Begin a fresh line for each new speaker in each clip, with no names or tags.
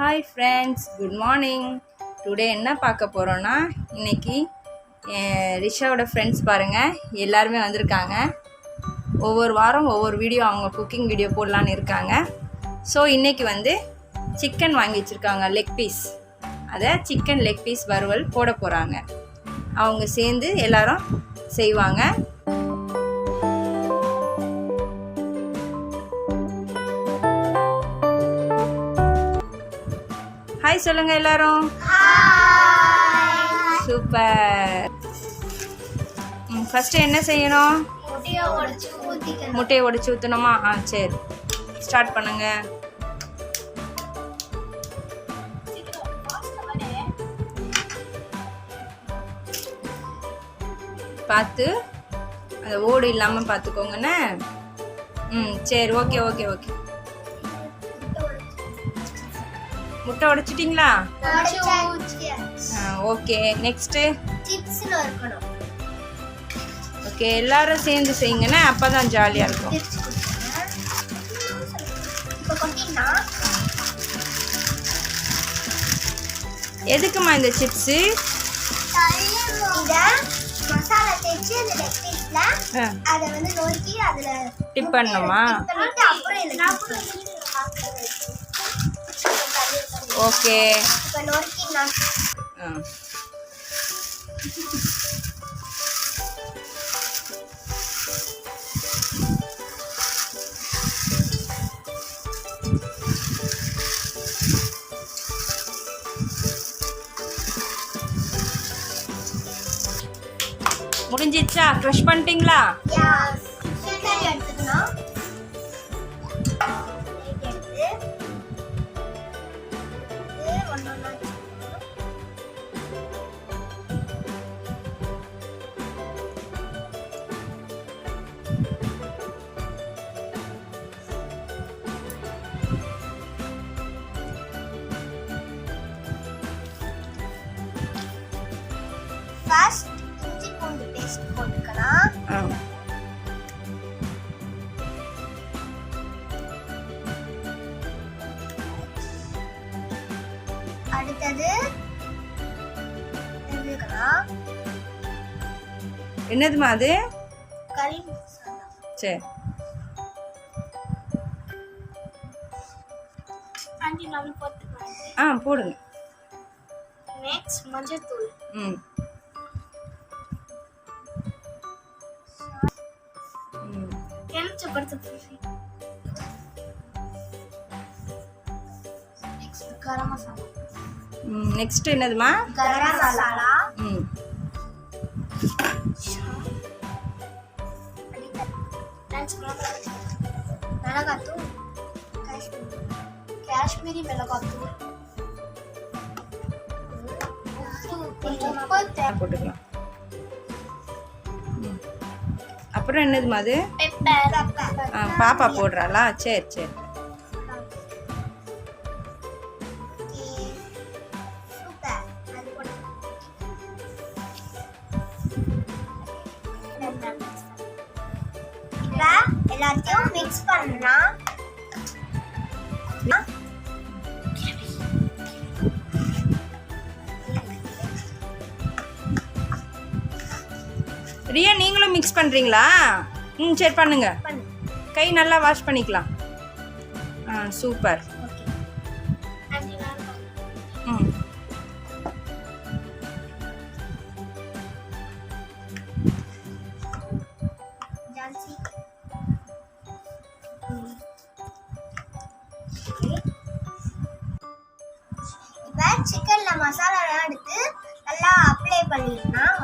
Hi friends good morning today என்ன பார்க்க போகிறோன்னா இன்றைக்கி என் ரிஷாவோட ஃப்ரெண்ட்ஸ் பாருங்கள் எல்லாருமே வந்திருக்காங்க. ஒவ்வொரு வாரம் ஒவ்வொரு வீடியோ அவங்க குக்கிங் வீடியோ போடலான்னு இருக்காங்க. ஸோ இன்றைக்கி வந்து சிக்கன் வாங்கி வச்சுருக்காங்க லெக் பீஸ் அதை சிக்கன் லெக் பீஸ் வறுவல் போட போகிறாங்க அவங்க சேர்ந்து எல்லாரும் செய்வாங்க. ஹாய் சொல்லுங்க எல்லாரும். சூப்பர் ஃபஸ்ட்டு என்ன செய்யணும்?
முட்டையை உடைச்சு ஊத்திக்கணும்.
முட்டையை உடைச்சி ஊற்றணுமா ஆ சரி. ஸ்டார்ட் பண்ணுங்க. பார்த்து அந்த ஓடு இல்லாமல் பார்த்துக்கோங்கண்ணே. ம் சரி ஓகே ஓகே ஓகே. முட்டை உடைச்சிட்டிங்களா? ஆ ஓகே நெக்ஸ்ட்டு
சிப்ஸ்ல இருக்கணும்.
ஓகே எல்லாரும் சேர்ந்து செய்யுங்கண்ணே அப்போ தான் ஜாலியாக இருக்கும் எதுக்குமா இந்த சிப்ஸு
இத மசாலா தேய்ச்சி அந்த லெக் பீஸ்ல
ஆ.
அதை வந்து நொறுக்கி அதுல
டிப்
அப்புறம் இதுல
ஓகே
இப்போ நொறுக்கி நான்
ஆ முடிஞ்சிச்சா க்ரஷ் பண்ணிட்டீங்களா
First இஞ்சி பூண்டு பேஸ்ட் போட்டுக்கலாம் அடுத்தது
என்னதுமா அது?
கறி
சரி ஆ போடுங்க.
நெக்ஸ்ட் மஞ்சள் தூள்
ம்.
எலுமிச்ச படுத்து நெக்ஸ்ட் கரம் மசாலா
ம் நெக்ஸ்ட் என்னதுமா
கரம் மசாலா
ம்.
மிளகாத்தூள். காஷ்மீரி. காஷ்மீரி மிளகாத்தூள்.
போட்டுக்கலாம். அப்புறம் என்னது அது? பாப்பா போடுறாளா? சரி சரி.
எல்லாத்தையும் மிக்ஸ் பண்ணலாம்.
ரியா நீங்களும் மிக்ஸ் பண்ணுறீங்களா ம் சரி பண்ணுங்க.
பண்ணு
கை நல்லா வாஷ் பண்ணிக்கலாம். ஆ சூப்பர். ம்.
சிக்கன்ல மசாலாலாம் எடுத்து நல்லா அப்ளை பண்ணிடலாம்.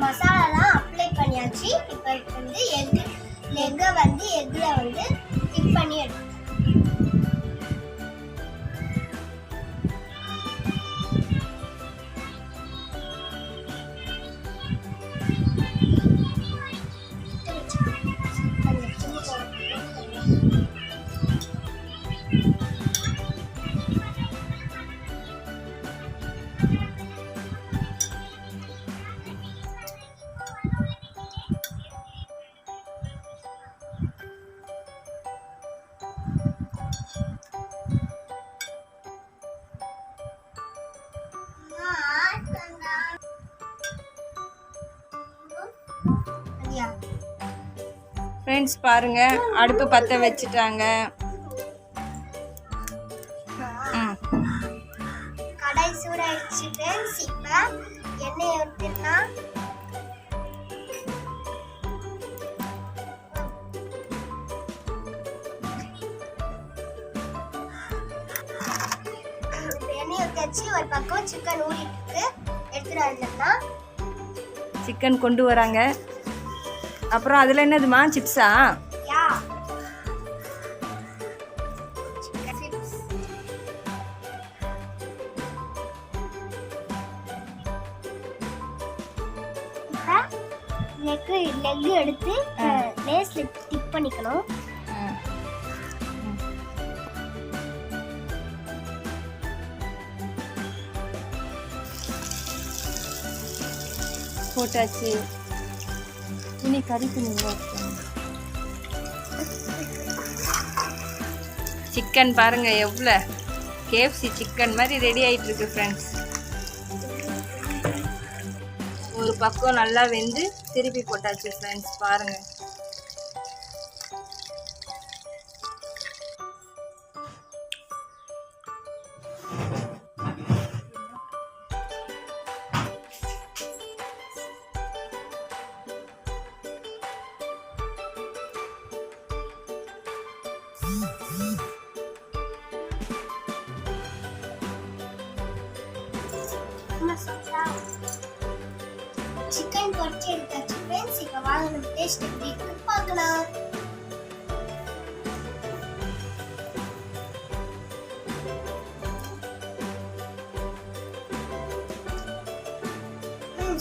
மசாலாலாம் அப்ளை பண்ணியாச்சு இப்போ வந்து எக் லெக்கை வந்து எக்கில் வந்து டிப் பண்ணி எடுக்கணும் Thank you.
ஃப்ரெண்ட்ஸ் பாருங்க. அடுப்பு பற்ற வச்சுட்டாங்க. ம்
கடாய் சூடாயிடுச்சு ஃப்ரெண்ட்ஸ் இப்போ எண்ணெய் ஊற்றிடலாம் எண்ணெய் ஊற்றியாச்சு ஒரு பக்கம் சிக்கன் ஊறிட்டு எடுத்துட்டு வந்துடலாம்.
சிக்கன் கொண்டு வராங்க. அப்புறம் அதில் என்னதுமா? சிப்ஸா
நெக்கு லெக் எடுத்து லேஸ்ல டிப் பண்ணிக்கணும்.
போட்டாச்சு. இனி கறிக்கு சிக்கன் பாருங்க எவ்வளோ கேஎஃப்சி சிக்கன் மாதிரி ரெடி ஆகிட்டு இருக்கு ஃப்ரெண்ட்ஸ் ஒரு பக்கம் நல்லா வெந்து திருப்பி போட்டாச்சு ஃப்ரெண்ட்ஸ் பாருங்கள்
சிக்கன் பொரிச்சு எடுத்தாச்சு ஃப்ரெண்ட்ஸ் இப்போ வாங்க நம்ம டேஸ்ட் எப்படி இருக்குன்னு பார்க்கலாம்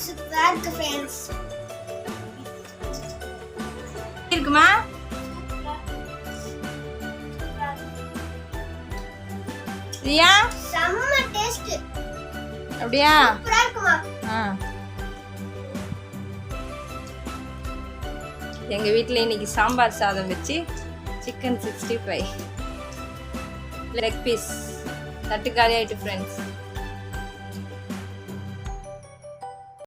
சூப்பராக இருக்கு ஃப்ரெண்ட்ஸ்
இருக்குமா ரியா
செம்ம டேஸ்ட்
அப்படியா?
சூப்பராக இருக்குமா?
ஆ. எங்கள் வீட்டில் இன்னைக்கு சாம்பார் சாதம் வச்சு chicken sixty five. Leg piece தட்டு காலி ஆயிட்டு ஃப்ரெண்ட்ஸ்